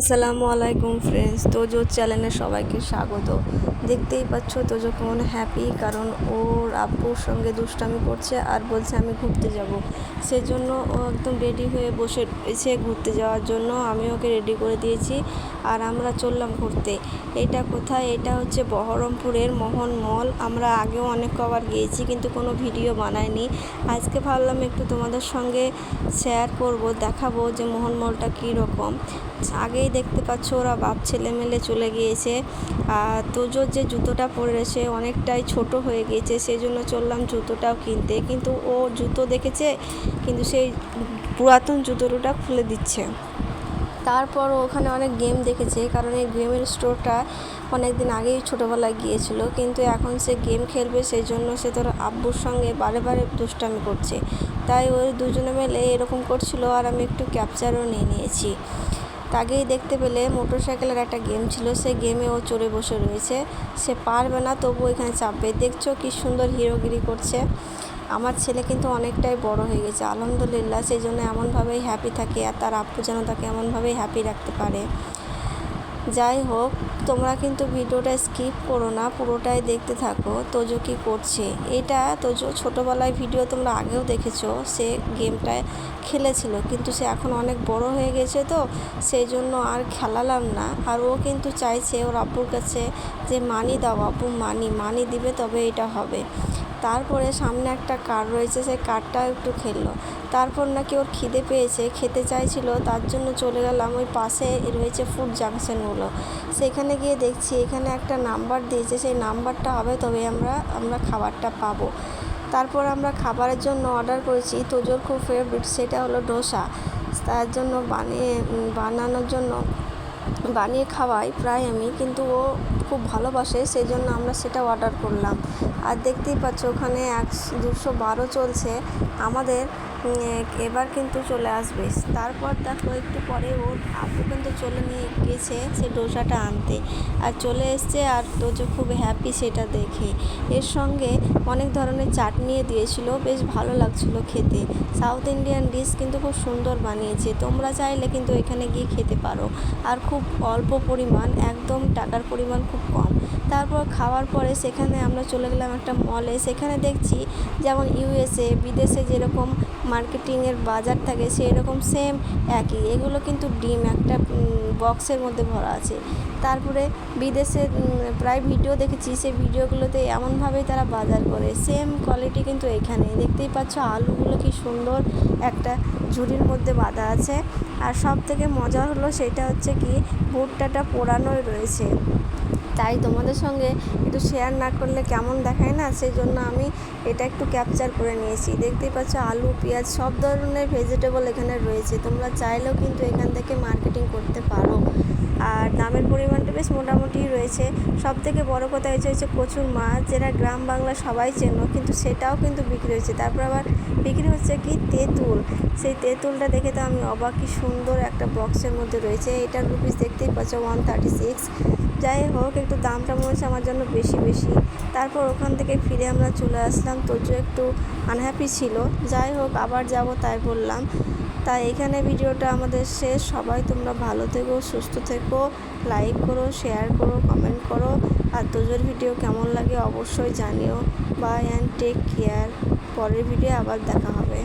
আসসালামু আলাইকুম ফ্রেন্ডস তোজো চ্যানেলে সবাইকে স্বাগত। দেখতেই পাচ্ছ তোজো কেমন হ্যাপি কারণ ওর আব্বুর সঙ্গে দুষ্টামি করছে আর বলছে আমি ঘুরতে যাব। সেজন্য ও একদম রেডি হয়ে বসে রয়েছে ঘুরতে যাওয়ার জন্য। আমি ওকে রেডি করে দিয়েছি আর আমরা চললাম ঘুরতে। এটা কোথায়? এটা হচ্ছে বহরমপুরের মোহন মল আমরা আগেও অনেক কবার গিয়েছি, কিন্তু কোনো ভিডিও বানাইনি। আজকে ভাবলাম একটু তোমাদের সঙ্গে শেয়ার করব, দেখাবো যে মোহন মলটা কী রকম আগেই দেখতে পাচ্ছ ওরা বাপ ছেলে মেলে চলে গিয়েছে। আর তোজোর যে জুতোটা পরেছে অনেকটাই ছোট হয়ে গিয়েছে সেই জন্য চললাম জুতোটাও কিনতে। কিন্তু ও জুতো দেখেছে, কিন্তু সেই পুরাতন জুতোটা খুলে দিচ্ছে। তারপর ওখানে অনেক গেম দেখেছে, কারণ এই গেমের স্টোরটা অনেক দিন আগেই ছোটোবেলায় গিয়েছিল। কিন্তু এখন সে গেম খেলবে সেই জন্য সে তোর আব্বুর সঙ্গে বারে বারে দুষ্টামি করছে। তাই ওই দুজনে মিলে এরকম করছিল, আর আমি একটু ক্যাপচারও নিয়ে নিয়েছি। তাকেই দেখতে পেলে মোটর সাইকেলের একটা গেম ছিল, সে গেমে ও চড়ে বসে রয়েছে। সে পারবে না, তবু এখানে চাপবে। দেখছ কি সুন্দর হিরোগিরি করছে। আমার ছেলে কিন্তু অনেকটাই বড় হয়ে গেছে। আলহামদুলিল্লাহ সেই জন্য এমনভাবেই হ্যাপি থাকে আর তার আপু যেন তাকে এমনভাবেই হ্যাপি রাখতে পারে। যাই হোক, তোমরা কিন্তু ভিডিওটা স্কিপ করো না, পুরোটাই দেখতে থাকো। তোজো কী করছে? এটা তোজো ছোটোবেলায় ভিডিও তোমরা আগেও দেখেছ, সে গেমটায় খেলেছিল, কিন্তু সে এখন অনেক বড় হয়ে গেছে তো সেই জন্য আর খেলালাম না। আর ও কিন্তু চাইছে ওর আব্বুর কাছে যে মানি দাও, আব্বু মানি মানি দিবে তবে এটা হবে। তারপরে সামনে একটা কার রয়েছে, সেই কারটাও একটু খেললো। তারপর নাকি ওর খিদে পেয়েছে, খেতে চাইছিল, তার জন্য চলে গেলাম। ওই পাশে রয়েছে ফুড জাংশনগুলো সেখানে গিয়ে দেখছি এখানে একটা নাম্বার দিয়েছে, সেই নাম্বারটা হবে তবে আমরা আমরা খাবারটা পাবো। তারপর আমরা খাবারের জন্য অর্ডার করেছি তোজোর খুব ফেভারিট সেটা হলো ডোসা। তার জন্য বানিয়ে বানানোর জন্য বানিয়ে খাওয়াই প্রায় আমি, কিন্তু ও খুব ভালোবাসে সেই জন্য আমরা সেটা অর্ডার করলাম। আর দেখতেই পাচ্ছ, ওখানে একশো, দুশো বারো চলছে। আমাদের এবার কিন্তু চলে আসবে। তারপর দেখো একটু পরে ওর আপু কিন্তু চলে নিয়ে গেছে সে ডোসাটা আনতে। আর চলে এসছে আর তোজো খুব হ্যাপি সেটা দেখে। এর সঙ্গে অনেক ধরনের চাটনিও দিয়েছিল, বেশ ভালো লাগছিল খেতে। সাউথ ইন্ডিয়ান ডিশ কিন্তু খুব সুন্দর বানিয়েছে। তোমরা চাইলে কিন্তু এখানে গিয়ে খেতে পারো। আর খুব অল্প পরিমাণ, একদম টাকার পরিমাণ খুব কম। তারপর খাওয়ার পরে সেখানে আমরা চলে গেলাম একটা মলে সেখানে দেখছি যেমন ইউএসএ বিদেশে যেরকম মার্কেটিংয়ের বাজার থাকে সেই রকম সেম একই। এগুলো কিন্তু ডিম একটা বক্সের মধ্যে ভরা আছে। তারপরে বিদেশে প্রায় ভিডিও দেখেছি, সেই ভিডিওগুলোতে এমনভাবেই তারা বাজার করে। সেম কোয়ালিটি কিন্তু এখানে। দেখতেই পাচ্ছ আলুগুলো কি সুন্দর একটা ঝুড়ির মধ্যে বাঁধা আছে। আর সব থেকে মজা হলো সেটা হচ্ছে কি, ভুট্টাটা পোড়ানোই রয়েছে। তাই তোমাদের সঙ্গে একটু শেয়ার না করলে কেমন দেখায় না? সেই জন্য আমি এটা একটু ক্যাপচার করে নিয়েছি। দেখতেই পাচ্ছ, আলু, পেঁয়াজ সব ধরনের ভেজিটেবল এখানে রয়েছে। তোমরা চাইলেও কিন্তু এখান থেকে মার্কেটিং করতে পারো। আর দামের পরিমাণটা বেশ মোটামুটি রয়েছে। সব থেকে বড়ো কথা হয়েছে হচ্ছে প্রচুর মাছ। যেটা গ্রাম বাংলা সবাই চেনো, কিন্তু সেটাও কিন্তু বিক্রি হচ্ছে। তারপর আবার বিক্রি হচ্ছে কি? তেঁতুল। সেই তেঁতুলটা দেখে তো আমি অবাক সুন্দর একটা বক্সের মধ্যে রয়েছে। এটার রুপিস দেখতেই পাচ্ছ ওয়ান থার্টি সিক্স যাই হোক, একটু দামটা মনে হচ্ছে আমার জন্য বেশি বেশি। তারপর ওখান থেকে ফিরে আমরা চলে আসলাম। তোজো একটু আনহ্যাপি ছিল। যাই হোক, আবার যাব তাই বললাম। তাই এখানে ভিডিওটা আমাদের শেষ। সবাই তোমরা ভালো থেকো, সুস্থ থেকো। লাইক করো শেয়ার করো কমেন্ট করো। আর তোজোর ভিডিও কেমন লাগে অবশ্যই জানিও। বাই অ্যান্ড টেক কেয়ার পরের ভিডিও আবার দেখা হবে।